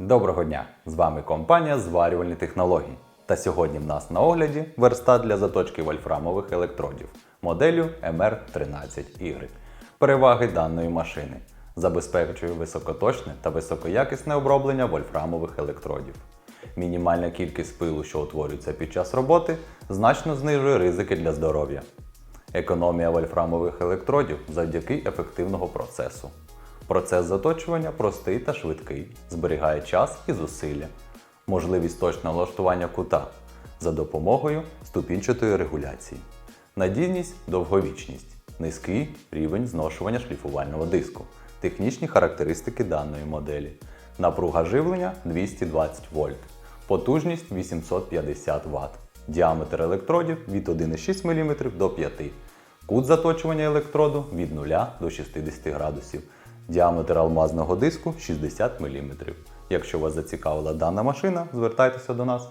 Доброго дня! З вами компанія Зварювальні технології. Та сьогодні в нас на огляді верстат для заточки вольфрамових електродів моделлю MR13Y. Переваги даної машини забезпечує високоточне та високоякісне оброблення вольфрамових електродів. Мінімальна кількість пилу, що утворюється під час роботи, значно знижує ризики для здоров'я. Економія вольфрамових електродів завдяки ефективного процесу. Процес заточування простий та швидкий, зберігає час і зусилля. Можливість точного налаштування кута за допомогою ступінчатої регуляції. Надійність довговічність, низький рівень зношування шліфувального диску, технічні характеристики даної моделі, напруга живлення 220 вольт, потужність 850 Вт, діаметр електродів від 1,6 мм до 5 Кут заточування електроду від 0 до 60 градусів. Діаметр алмазного диску 60 мм. Якщо вас зацікавила дана машина, звертайтеся до нас.